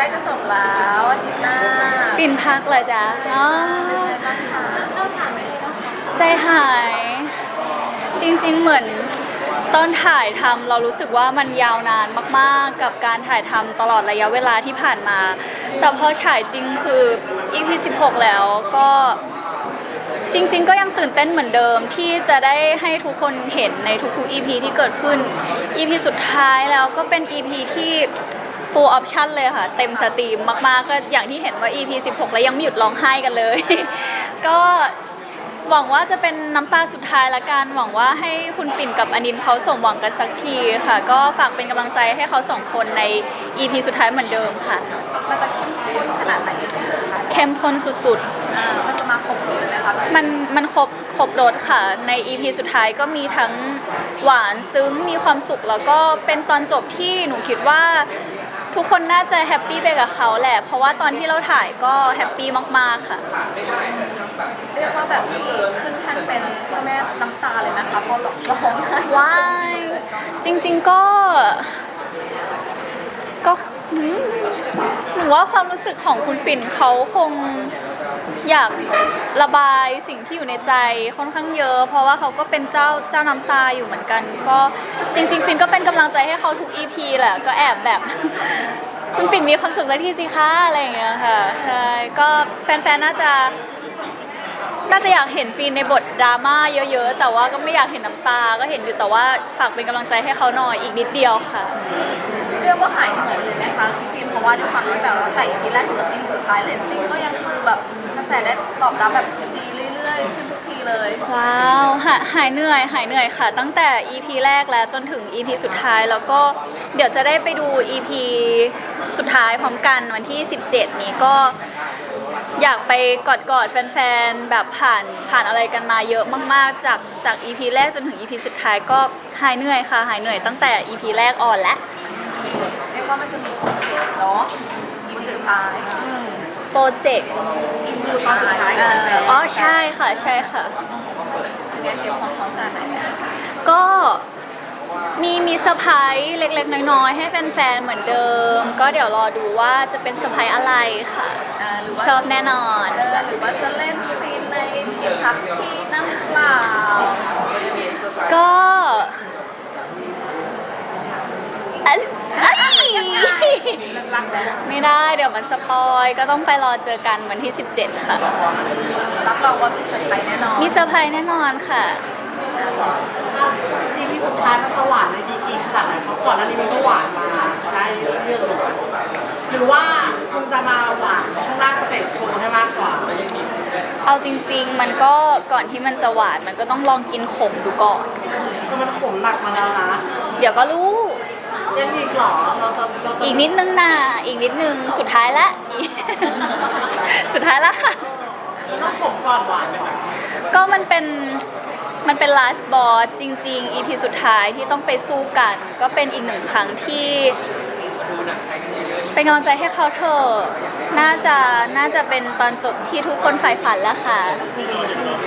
ล้จะจบแล้วอาทิตย์หน้าปิ่นพักเหรอจ๊ะอ๋อเป็นไงบ้างคะใจหาย จริงๆเหมือนตอนถ่ายทำเรารู้สึกว่ามันยาวนานมากๆ กับการถ่ายทำตลอดระยะเวลาที่ผ่านมา แต่พอฉายจริงคือ EP 16 แล้วก็จริง ๆ ก็ยังตื่นเต้นเหมือนเดิมที่จะได้ให้ทุกคนเห็นในทุกๆ EP ที่เกิดขึ้น EP สุดท้ายแล้วก็เป็น EP ที่ full option เลยค่ะ เต็มสตรีมมาก ๆ ก็อย่างที่เห็นว่า EP 16 แล้วยังไม่หยุดร้องไห้กันเลย ก็หวังว่าจะเป็นน้ำตาสุดท้ายละกัน หวังว่าให้คุณปิ่นกับอนินเขาสมหวังกันสักทีค่ะ ก็ฝากเป็นกำลังใจให้เขาสองคนใน EP สุดท้ายเหมือนเดิมค่ะ มันจะเข้มข้นขนาดไหนที่สุดท้ายเข้มข้นสุดอ่ามันจะมาครบเลยไหมคะๆมันมันครบครบรสค่ะ ใน EP สุดท้ายก็มีทั้งหวานซึ้งมีความสุขแล้วก็เป็นตอนจบที่หนูคิดว่า ทุกคนน่าจะแฮปปี้ไปกับเขาแหละ เพราะว่าตอนที่เราถ่ายก็แฮปปี้มาก ๆ ค่ะ เรียกว่าแบบนี้ขึ้นแท่นเป็นเจ้าแม่น้ำตาเลยนะคะเพราะร้องไห้ว้ายจริง ๆ ก็ ก็อืมหนูว่าความรู้สึกของคุณปิ่นเขาคง อยากระบายสิ่งที่อยู่ในใจค่อนข้างเยอะ เพราะว่าเขาก็เป็นเจ้าเจ้าน้ำตาอยู่เหมือนกัน ก็จริง ๆ ฟินก็เป็นกำลังใจให้เขาทุก EP แหละก็แอบแบบ คุณปิ่นมีความสุขสักทีสิคะอะไรอย่างเงี้ยค่ะ ใช่ก็แฟนๆน่าจะ น่าจะอยากเห็นฟีนในบทดราม่าเยอะ ๆ แต่ว่าก็ไม่อยากเห็นน้ำตา ก็เห็นอยู่แต่ว่าฝากเป็นกำลังใจให้เขาหน่อยอีกนิดเดียวค่ะ เรียกว่าหายเหนื่อยเลยไหมคะพี่ฟิล์มเพราะว่าด้วยความที่แบบว่าแต่อีพีแรกถึงอีพีสุดท้ายเลนซิ่งก็ยังคือแบบ แสได้ตอบรับแบบดีเรื่อยๆขึ้นทุกทีเลยว้าวหาหายเหนื่อยหายเหนื่อยค่ะ ตั้งแต่ EP แรกแล้วจนถึง EP สุดท้ายแล้วก็เดี๋ยวจะได้ไปดู EP สุดท้ายพร้อมกันวันที่ 17 นี้ก็อยากไปกอดกอดๆแฟนๆ แบบผ่านผ่านอะไรกันมาเยอะมากๆ จากจาก EP แรกจนถึง EP สุดท้ายก็หายเหนื่อยค่ะ หายเหนื่อยตั้งแต่ EP แรกออนแล้วเรียกว่ามันจะมีคอนเสิร์ตเนาะอีพีสุดท้ายอืม โปรเจกต์อีพีตอนสุดท้ายกับแฟนๆอ๋อใช่ค่ะใช่ค่ะเรียกเก็บความพร้อมกันไหนไหมก็มีมีเซอร์ไพรส์เล็ก ๆ น้อยๆให้แฟนๆเหมือนเดิม ก็เดี๋ยวรอดูว่าจะเป็นเซอร์ไพรส์อะไรค่ะ อ่าหรือว่าชอบแน่นอน เออหรือว่าจะเล่นซีนในเก็บพักที่นั่นหรือเปล่าก็อะเอ้ย รักแล้ว ไม่ได้เดี๋ยวมันสปอยก็ต้องไปรอเจอกันวันที่ 17 ค่ะ รับรองว่ามีเซอร์ไพรส์แน่นอนมีเซอร์ไพรส์แน่นอนค่ะ ทีนี้สุดท้ายมันจะหวานในดีกรีขนาดไหนเพราะก่อนหน้านี้มันก็หวานมาได้เรื่องหนึ่งหรือว่าคุณจะมาหวานข้างหน้าสเตจโชว์ให้มากกว่าเอาจริง ๆ มันก็ก่อนที่มันจะหวานมันก็ต้องลองกินขมดูก่อน คือมันขมหนักมาแล้วนะ เดี๋ยวก็รู้ ยังอีกเหรอเราจะเราจะอีกนิดนึงนะอีกนิดนึงสุดท้ายละอีก สุดท้ายละค่ะ มันต้องขมก่อนหวานก่อนก็มันเป็นมันเป็น last boss จริง ๆ EP สุดท้ายที่ต้องไปสู้กัน ก็เป็นอีกหนึ่งครั้งที่ เป็นกำลังใจให้เขาเถอะน่าจะน่าจะเป็นตอนจบที่ทุกคนใฝ่ฝันแล้วค่ะ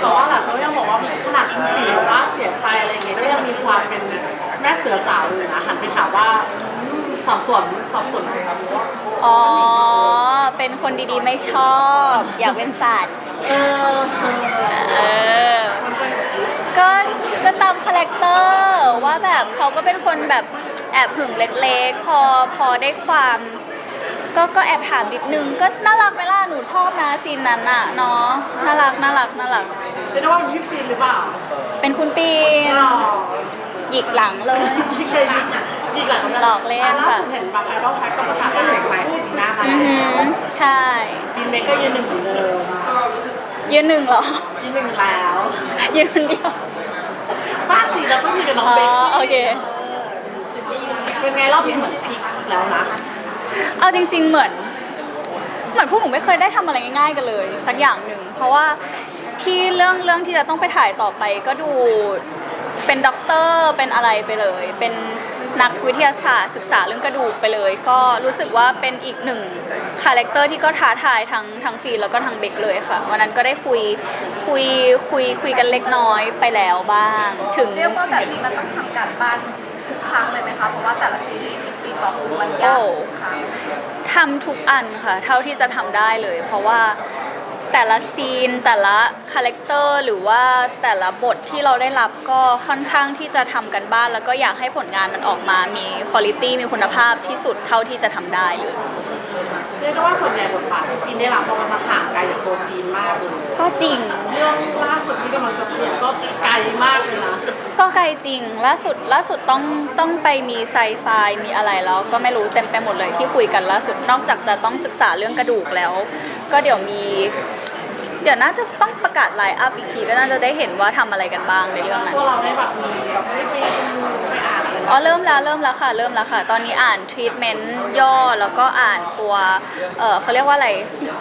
แต่ว่าหลังเขายังบอกว่าขนาดคุณปีบอกว่าเสียใจอะไรอย่างเงี้ยก็ยังมีความเป็นแม่เสือสาวอยู่นะหันไปถาม ว่าอืมสับสนสับสนอ๋อ เป็นคนดีๆไม่ชอบ อยากเป็นสัตว์ เออเออ ก็ก็ตามคาแรคเตอร์ว่าแบบเขาก็เป็นคนแบบแอบหึงเล็กๆ พอพอได้ความ ก็ก็แอบถามนิดนึง ก็น่ารักไหมล่ะหนูชอบนะซีนนั้นน่ะเนาะน่ารักน่ารักน่ารักเรียกได้ว่าเป็นพี่ฟินหรือเปล่าเป็นคุณปีนอ๋อหยิกหลังเลย คิดเลยนะ อีกหลังหลอกเล่นค่ะล่าสุดเห็นบางไอดอลแพ็กก็ประกาศว่าจะไปปีหน้ามาอือหือใช่ฟินเมกก็ยืนหนึ่งเหมือนเดิมยืนหนึ่งเหรอ ยืนหนึ่งแล้วยืนคนเดียว บ้าสีแล้วก็ยืนกับน้องอ๋อเบคโอเค เป็นไงรอบนี้เหมือนพีคแล้วนะเอาจริง ๆ เหมือน เหมือนพวกหนูไม่เคยได้ทำอะไรง่าย ๆ กันเลย สักอย่างหนึ่ง เพราะว่าที่เรื่องเรื่องที่จะต้องไปถ่ายต่อไปก็ดูเป็นด็อกเตอร์เป็นอะไรไปเลย เป็น นักวิทยาศาสตร์ศึกษาเรื่องกระดูกไปเลย ก็รู้สึกว่าเป็นอีกหนึ่งคาแรคเตอร์ที่ก็ท้าทายทั้งทั้งฟีนแล้วก็ทั้งเบกเลยค่ะวันนั้นก็ได้คุยคุยคุยคุยกันเล็กน้อยไปแล้วบ้าง ถึงเรียกว่าแบบนี้มันต้องทำการบ้านทุกครั้งเลยไหมคะเพราะว่าแต่ละซีรีส์ที่ปีต่อปีมันยากทุกครั้งทำทุกอันค่ะ เท่าที่จะทำได้เลย เพราะว่า แต่ละซีนแต่ละคาแรคเตอร์หรือว่าแต่ละบทที่เราได้รับก็ค่อนข้างที่จะทำกันบ้าน แล้วก็อยากให้ผลงานมันออกมามีคุณภาพมีคุณภาพที่สุดเท่าที่จะทำได้เลย เรียกได้ว่าส่วนใหญ่บทบาทที่ฟินได้รับเพราะมันจะห่างไกลจากตัวฟินมากเลยก็จริง เรื่องล่าสุดที่กำลังจะเปลี่ยนก็ไกลมากเลยนะก็ไกลจริง ล่าสุดล่าสุดต้องต้องไปมีไซไฟมีอะไรแล้ว ก็ไม่รู้เต็มไปหมดเลยที่คุยกันล่าสุดนอกจากจะต้องศึกษาเรื่องกระดูกแล้ว ก็เดี๋ยวมี เดี๋ยวน่าจะต้องประกาศไลน์อัพอีกทีก็น่าจะได้เห็นว่าทำอะไรกันบ้างในเรื่องนั้นพวกเราได้แบบมีแบบไม่ไปดูไป อ่านอะไรอ๋อเริ่มแล้วเริ่มแล้วค่ะ เริ่มแล้วค่ะ ตอนนี้อ่านทรีทเมนต์ย่อแล้วก็อ่านตัวเออเขาเรียกว่าอะไร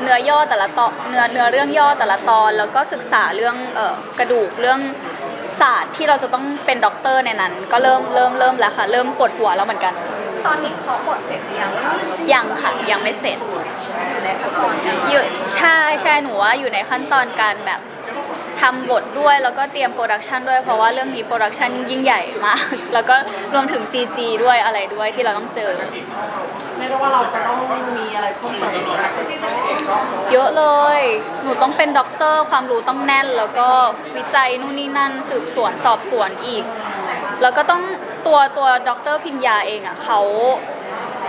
เนื้อย่อแต่ละตอนเนื้อเนื้อเรื่องย่อแต่ละตอน แล้วก็ศึกษาเรื่องเออกระดูกเรื่องศาสตร์ที่เราจะต้องเป็นด็อกเตอร์ในนั้น ก็เริ่มเริ่มเริ่มแล้วค่ะ เริ่มปวดหัวแล้วเหมือนกัน ตอนนี้เขาบทเสร็จหรือยังคะยังค่ะยังไม่เสร็จอยู่ในขั้นตอนการอยู่ใช่ใช่หนูว่าอยู่ในขั้นตอนการแบบ ทำบทด้วยแล้วก็เตรียมโปรดักชันด้วยเพราะว่าเรื่องนี้โปรดักชันยิ่งใหญ่มาก แล้วก็รวมถึง CG ด้วยอะไรด้วยที่เราต้องเจอเรียกได้ว่าเราจะต้องมีอะไรเพิ่มเติมเยอะเลย หนูต้องเป็นด็อกเตอร์ความรู้ต้องแน่น แล้วก็วิจัยนู่นนี่นั่นสืบสวนสอบสวนอีก แล้วก็ต้องตัวตัวด็อกเตอร์พิญญาเองอะเขา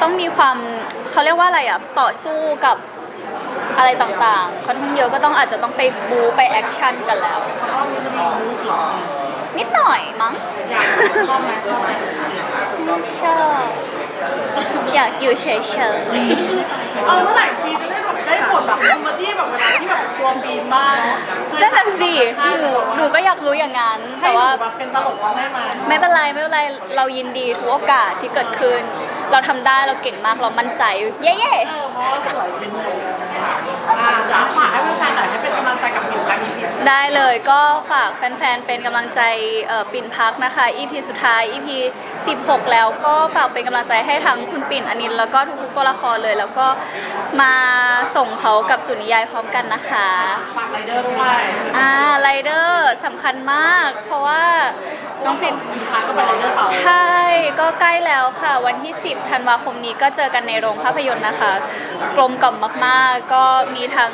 ต้องมีความเขาเรียกว่าอะไรอะต่อสู้กับ อะไรต่างๆ ค่อนข้างเยอะก็ต้องอาจจะต้องไปบูไปแอคชั่นกันแล้วเพราะว่ามีมีมูฟหรอนิดหน่อยมั้งอยากชอบไหมชอบไหมชอบอยากอยู่เฉยเออเมื่อไหร่ฟีจะได้แบบได้บทแบบคอมเมดี้แบบเวลาที่แบบกลัวฟีมากๆนั่นน่ะสิหนูหนูก็อยากรู้อย่างนั้นให้แต่หนูว่าแบบเป็นตลกบ้างได้ไหม ไม่เป็นไรไม่เป็นไรเรายินดีทุกโอกาสที่เกิดขึ้น เราทำได้เราเก่งมากเรามั่นใจเย้เออเพราะว่าสวยเป็นโมอ่าเดี๋ยวฝากให้แฟนๆหน่อยให้เป็นกำลังใจกับหนูกันอีกทีๆได้เลยก็ฝากแฟนๆ เป็นกำลังใจเอ่อปิ่นพักนะคะ EP สุดท้าย EP 16 แล้วก็ฝากเป็นกำลังใจให้ทั้งคุณปิ่นอนินท์แล้วก็ทุกๆตัวละครเลย แล้วก็มาส่งเขากับสุนิยายพร้อมกันนะคะฝากไรเดอร์ด้วยอ่าไรเดอร์สำคัญมาก เพราะว่าน้องฟินพาก็ไปไรเดอร์ต่อใช่ ก็ใกล้แล้วค่ะ วันที่ 10ธันวาคมนี้ก็เจอกันในโรงภาพยนตร์นะคะ กลมกล่อมมาก ๆ ก็มีทั้ง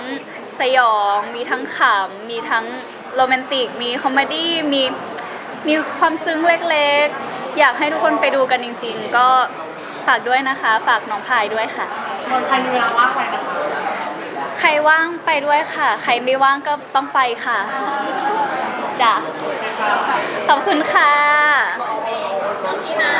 สยอง มีทั้งขำมีทั้งโรแมนติก มีคอมเมดี้มีมีความซึ้งเล็ก ๆ อยากให้ทุกคนไปดูกันจริง ๆ ก็ฝากด้วยนะคะ ฝากน้องพายด้วยค่ะนนท์ใครมีเวลาว่างไปนะคะใครว่างไปด้วยค่ะ ใครไม่ว่างก็ต้องไปค่ะจ้ะขอบคุณค่ะ น้องที่นา